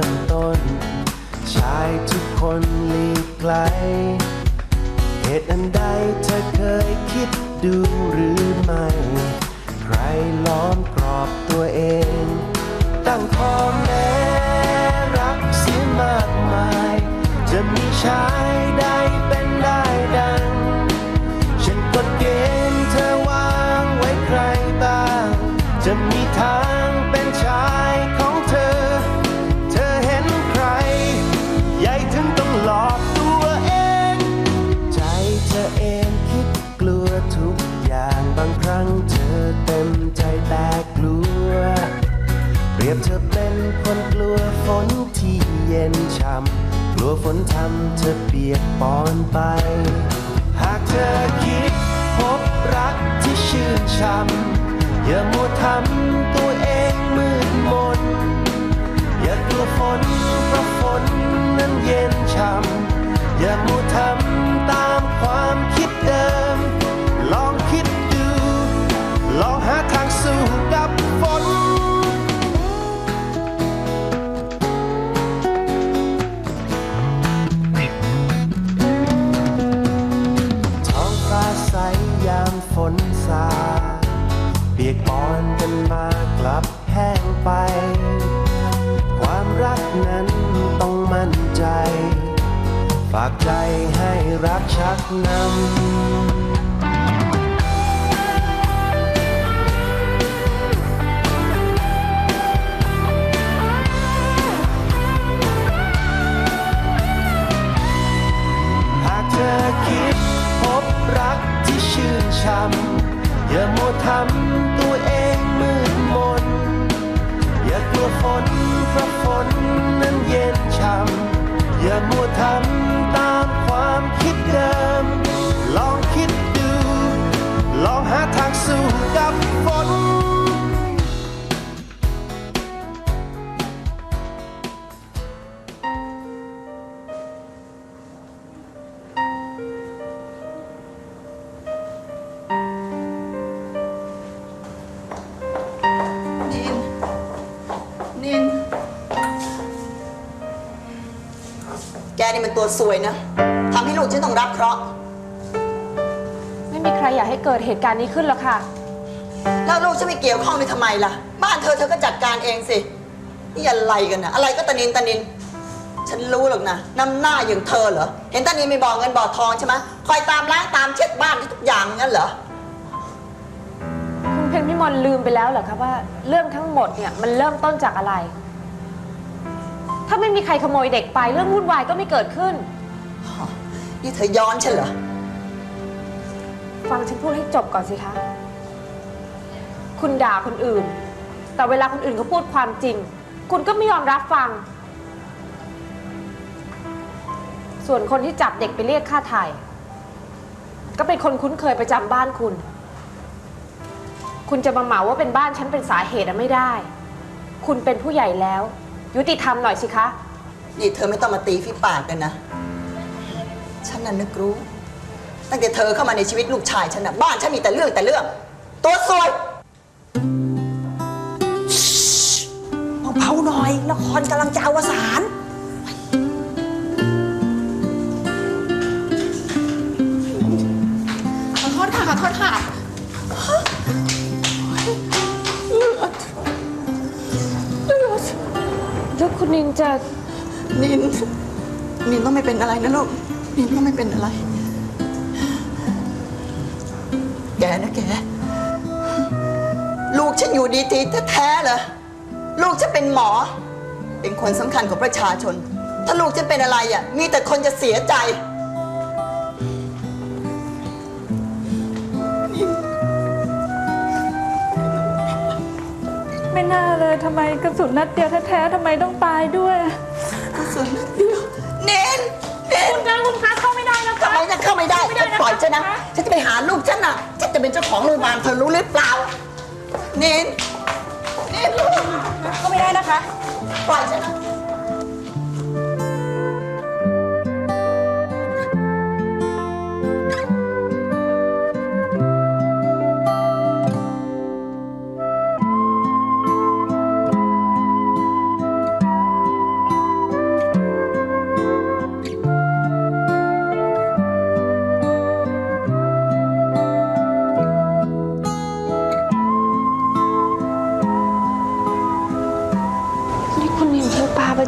ริ่มต้น ชายทุกคนหลีกไกล เหตุอันใดเธอเคยคิดดูหรือไม่ ใครล้อมกรอบตัวเอง ตั้งข้อแม้รักเสียมากมาย จะมีชายใดเป็นได้ดัง ฉันกฎเกณฑ์เธอวางไว้ใครบ้าง จะมีทาง วฝนทำเธอเปียกปอนไป หากเธอคิดพบรักที่ชื่นช่ำอย่ามัวทำตัวเองมืดมน อย่ากลัวฝนเพราะฝนนั้นเย็นช่ำอย่ามัวทำ รักชักนำหากเธอคิดพบรักที่ชื่นชำอย่ามัวทำตัวเองมืดมน อย่ากลัวฝนเพราะฝนนั้นเย็นช่ำอย่ามัวทำ นี่มันตัวซวยนะทำให้ลูกฉันต้องรับเคราะห์ไม่มีใครอยากให้เกิดเหตุการณ์นี้ขึ้นหรอกค่ะ แล้วลูกฉันไม่เกี่ยวข้องด้วยทำไมล่ะ บ้านเธอเธอก็จัดการเองสิ นี่อะไรกันนะอะไรก็ตะนินตะนิน ฉันรู้หรอกนะน้ำหน้าอย่างเธอเหรอ เห็นตานินมีบ่อเงินบ่อทองใช่ไหมคอยตามล้างตามเช็ดบ้านทุกอย่างงั้นเหรอ คุณเพนพิมลลืมไปแล้วเหรอคะว่าเรื่องทั้งหมดเนี่ยมันเริ่มต้นจากอะไร ถ้าไม่มีใครขโมยเด็กไปเรื่องวุ่นวายก็ไม่เกิดขึ้น นี่เธอย้อนฉันเหรอ ฟังฉันพูดให้จบก่อนสิคะ คุณด่าคนอื่น แต่เวลาคนอื่นเขาพูดความจริง คุณก็ไม่ยอมรับฟัง ส่วนคนที่จับเด็กไปเรียกค่าไถ่ก็เป็นคนคุ้นเคยประจำบ้านคุณ คุณจะมาเหมาว่าเป็นบ้านฉันเป็นสาเหตุอะไม่ได้ คุณเป็นผู้ใหญ่แล้ว ยุติธรรมหน่อยสิคะ นี่เธอไม่ต้องมาตีฝีปากกันนะ ฉันน่ะนึกรู้ ตั้งแต่เธอเข้ามาในชีวิตลูกชายฉันนะบ้านฉันมีแต่เรื่องแต่เรื่อง ตัวซวยเบาๆหน่อยละครกำลังจะอวสานขอโทษค่ะขอโทษค่ะ คุณนินจะนิน นินต้องไม่เป็นอะไรนะลูก นินต้องไม่เป็นอะไร แกนะแก ลูกฉันอยู่ดีทีแท้ๆเหรอ ลูกฉันเป็นหมอ เป็นคนสำคัญของประชาชน ถ้าลูกฉันเป็นอะไรอะ มีแต่คนจะเสียใจำไมกระสุนนัดเดียวแท้ๆทำไมต้องตายด้วยกระสุนนัดเดียวเน้นเน้นคุณคะคุณคะเข้าไม่ได้นะทำไมจะเข้าไม่ได้ไม่ได้นะคะปล่อยฉันนะฉันจะไปหาลูกฉันน่ะฉันจะเป็นเจ้าของโรงพยาบาลเธอรู้หรือเปล่า เน้นเน้นลูกเข้าไม่ได้นะคะ ปล่อยฉันนะ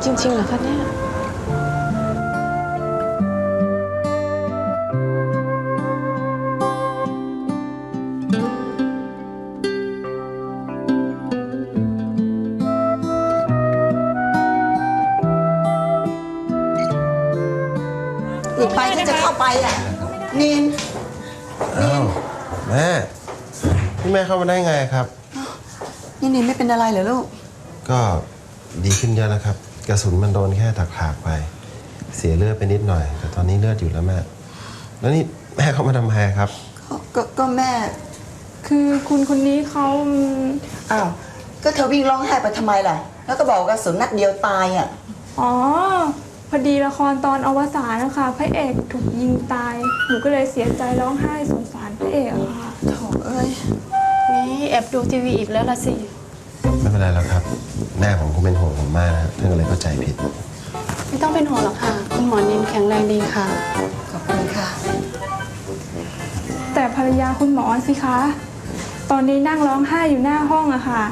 จริงๆเหรอคะเนี่ย อีกไปที่จะเข้าไปอะนินอ้าวแม่พี่แม่เข้ามาได้ไงครับ นี่นินไม่เป็นอะไรเหรอลูก ก็ดีขึ้นเยอะแล้วครับ กระสุนมันโดนแค่ตักถากไป เสียเลือดไปนิดหน่อย แต่ตอนนี้เลือดอยู่แล้วแม่ แล้วนี่แม่เข้ามาทำไมครับก็ก็ก็แม่ คือคุณคนนี้เขาอืมอ้าวก็เธอวิ่งร้องไห้ไปทำไมล่ะ แล้วก็บอกว่ากระสุนนัดเดียวตายอะ อ๋อ พอดีละครตอนอวสานนะคะพระเอกถูกยิงตาย หนูก็เลยเสียใจร้องไห้สงสารพระเอกอะค่ะ โถเอ้ย นี่แอบดูทีวีอีกแล้วละสิ ไม่เป็นไรแล้วครับ แม่ผมคงเป็นห่วงผมมากนะท่านก็เลยเข้าใจผิด ไม่ต้องเป็นห่วงหรอกค่ะ คุณหมอนินแข็งแรงดีค่ะ ขอบคุณค่ะ แต่ภรรยาคุณหมอสิคะ ตอนนี้นั่งร้องไห้อยู่หน้าห้องอะค่ะ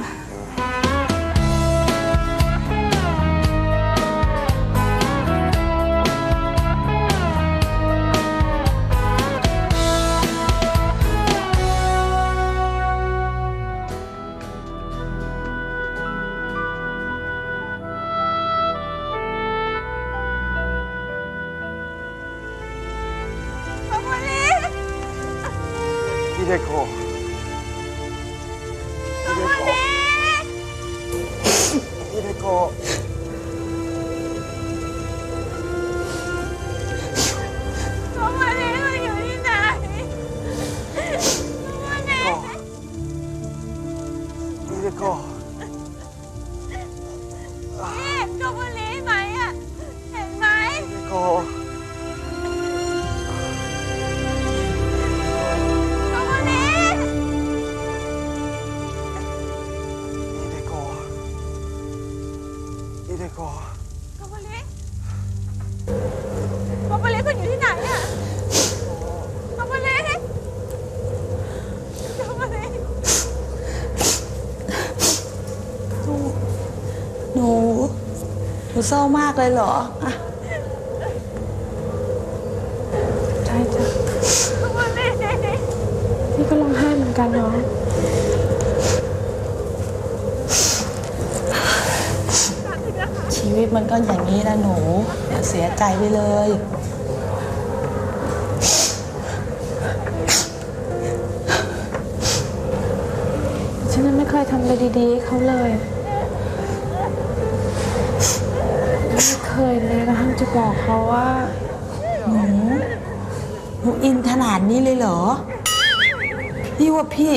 พี่เพี่เดโคชมบุรีชมบุรีคุณอยู่ที่ไหนอะชมบุรีชมบุรีหนูหนูเศร้ามากเลยเหรออะใช่จ้ะชมบุรีพี่ก็ร้องไห้เหมือนกันเนาะ ชีวิต มันก็อย่างนี้นะหนูอย่าเสียใจไปเลย ฉันยังไม่เคยทำอะไรดีๆให้เขาเลย ไม่เคยเลยกระทั่งจะบอกเขาว่า หนูหนูอินขนาดนี้เลยเหรอ พี่ว่าพี่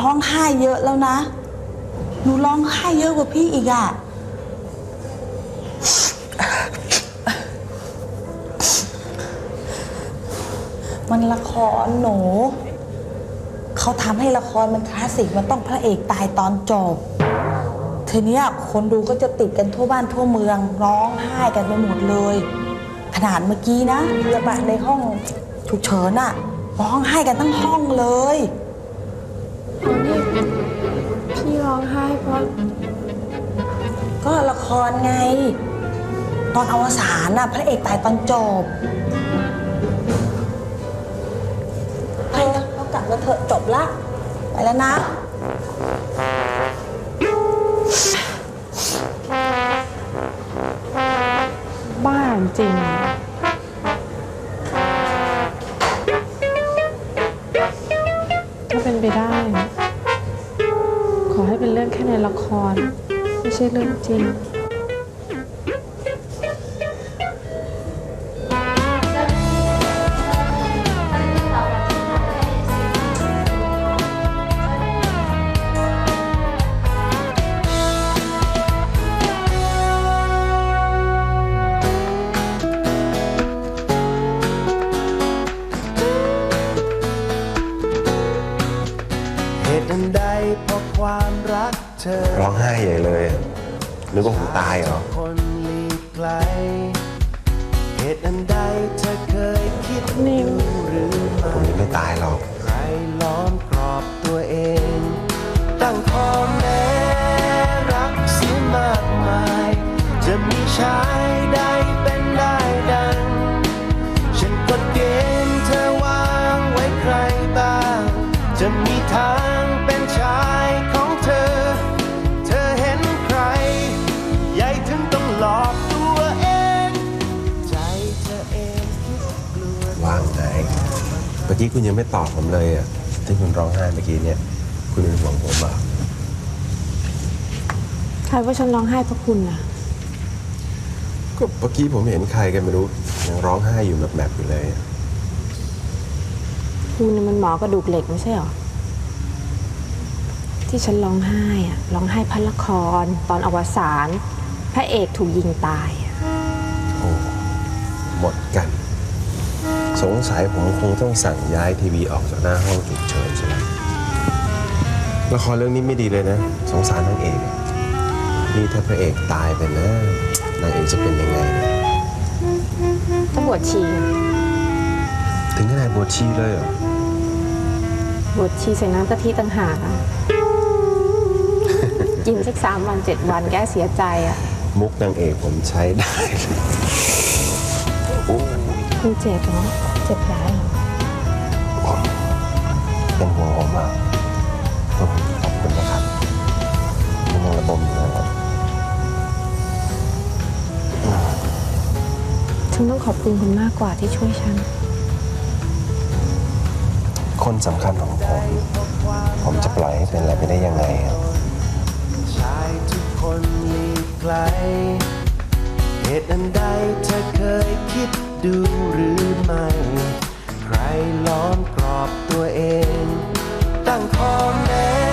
ร้องไห้เยอะแล้วนะ หนูร้องไห้เยอะกว่าพี่อีกอะ มันละครหนู เขาทำให้ละครมันคลาสสิกมันต้องพระเอกตายตอนจบทีเนี้ยคนดูก็จะติดกันทั่วบ้านทั่วเมือง ร้องไห้กันไปหมดเลย ขนาดเมื่อกี้นะพยาบาลในห้องฉุกเฉินอะร้องไห้กันทั้งห้องเลยอ๋อนี่พี่ร้องไห้เพราะก็ละครไง ตอนอวสานน่ะพระเอกตายตอนจบ นะเรากลับมาเถอะจบละ ไปแล้วนะบ้าจริง ถ้าเป็นไปได้ ขอให้เป็นเรื่องแค่ในละคร ไม่ใช่เรื่องจริง ความรักเธอร้องไห้ใหญ่เลยนึกว่าผมตายเหรอคนหลีกไกลเหตุอันใดเธอเคยคิดนิ่มหรือผมไม่ยังไม่ตายหรอกใครล้อม กี้คุณยังไม่ตอบผมเลยอะที่คุณร้องไห้เมื่อกี้เนี่ย คุณเป็นห่วงผมอะใครว่าฉันร้องไห้เพราะคุณอะก็เมื่อกี้ผมเห็นใครกันไม่รู้ยังร้องไห้อยู่แบบแบบๆอยู่เลยอะคุณน่ะมันหมอกระดูกเหล็กไม่ใช่หรอ ที่ฉันร้องไห้อะร้องไห้พันละคร ตอนอวสานพระเอกถูกยิงตายอะ สงสัยผมคงต้องสั่งย้ายทีวีออกจากหน้าห้องฉุกเฉินใช่ไหมละครเรื่องนี้ไม่ดีเลยนะ สงสารนางเอกอะนี่ถ้าพระเอกตายไปนะนางเอกจะเป็นยังไงเนี่ยต้องบวชชีอะถึงขนาดบวชชีเลยเหรอบวชชีใส่น้ำกะทิต่างหากอะกินสักสามวันเจ็ดวันแกเสียใจอะมุกนางเอกผมใช้ได้เลยโอ้คุณเจ็บเหรอ เจ็บแผลเหรอเป็นห่วงผมมากขอบคุณนะครับมันยังระบมอยู่นะครับฉันต้องขอบคุณคุณมากกว่าที่ช่วยฉัน คนสำคัญของผม ผมจะปล่อยให้เป็นอะไรไปได้ยังไงอะชายทุกคนหลีกไกล เหตุอันใดเธอเคยคิด ดูหรือไม่ ใครล้อมกรอบตัวเอง ตั้งข้อแม้